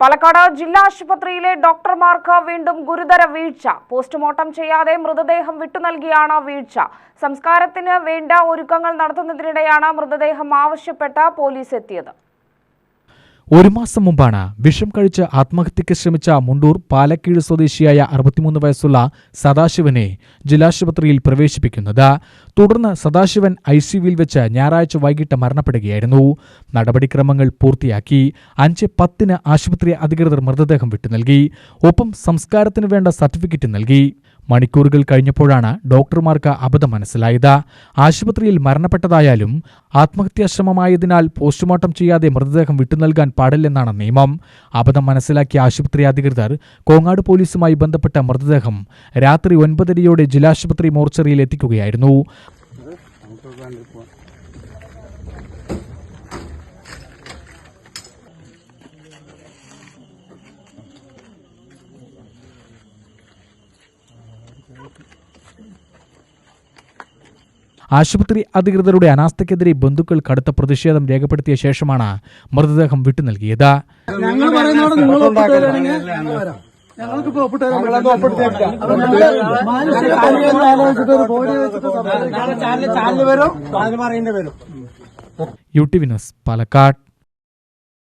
പാലക്കാട് ജില്ലാ ആശുപത്രിയിലെ ഡോക്ടർമാർക്ക് വീണ്ടും ഗുരുതര വീഴ്ച. പോസ്റ്റ്മോർട്ടം ചെയ്യാതെ മൃതദേഹം വിട്ടുനൽകിയാണ് വീഴ്ച. സംസ്കാരത്തിന് വേണ്ട ഒരുക്കങ്ങൾ നടത്തുന്നതിനിടെയാണ് മൃതദേഹം ആവശ്യപ്പെട്ട് പോലീസ് എത്തിയത്. ഒരു മാസം മുമ്പാണ് വിഷം കഴിച്ച് ആത്മഹത്യയ്ക്ക് ശ്രമിച്ച മുണ്ടൂർ പാലക്കീഴ് സ്വദേശിയായ അറുപത്തിമൂന്ന് വയസ്സുള്ള സദാശിവനെ ജില്ലാശുപത്രിയിൽ പ്രവേശിപ്പിക്കുന്നത്. തുടർന്ന് സദാശിവൻ ഐ സിയുവിൽ വെച്ച് ഞായറാഴ്ച വൈകിട്ട് മരണപ്പെടുകയായിരുന്നു. നടപടിക്രമങ്ങൾ പൂർത്തിയാക്കി. അഞ്ച് പത്തിന് ആശുപത്രി അധികൃതർ മൃതദേഹം വിട്ടു നൽകി ഒപ്പം സംസ്കാരത്തിന് വേണ്ട സർട്ടിഫിക്കറ്റ് നൽകി. മണിക്കൂറുകൾ കഴിഞ്ഞപ്പോഴാണ് ഡോക്ടർമാർക്ക് അബദ്ധം മനസ്സിലായത്. ആശുപത്രിയിൽ മരണപ്പെട്ടതായാലും ആത്മഹത്യാശ്രമമായതിനാൽ പോസ്റ്റ്മോർട്ടം ചെയ്യാതെ മൃതദേഹം വിട്ടുനൽകാൻ പാടില്ലെന്നാണ് നിയമം. അബദ്ധം മനസ്സിലാക്കിയ ആശുപത്രി അധികൃതർ കോങ്ങാട് പോലീസുമായി ബന്ധപ്പെട്ട മൃതദേഹം രാത്രി ഒൻപതരയോടെ ജില്ലാശുപത്രി മോർച്ചറിയിൽ എത്തിക്കുകയായിരുന്നു. ആശുപത്രി അധികൃതരുടെ അനാസ്ഥയ്ക്കെതിരെ ബന്ധുക്കൾ കടുത്ത പ്രതിഷേധം രേഖപ്പെടുത്തിയ ശേഷമാണ് മൃതദേഹം വിട്ടു നൽകിയത്. U T Vinos Palakkad.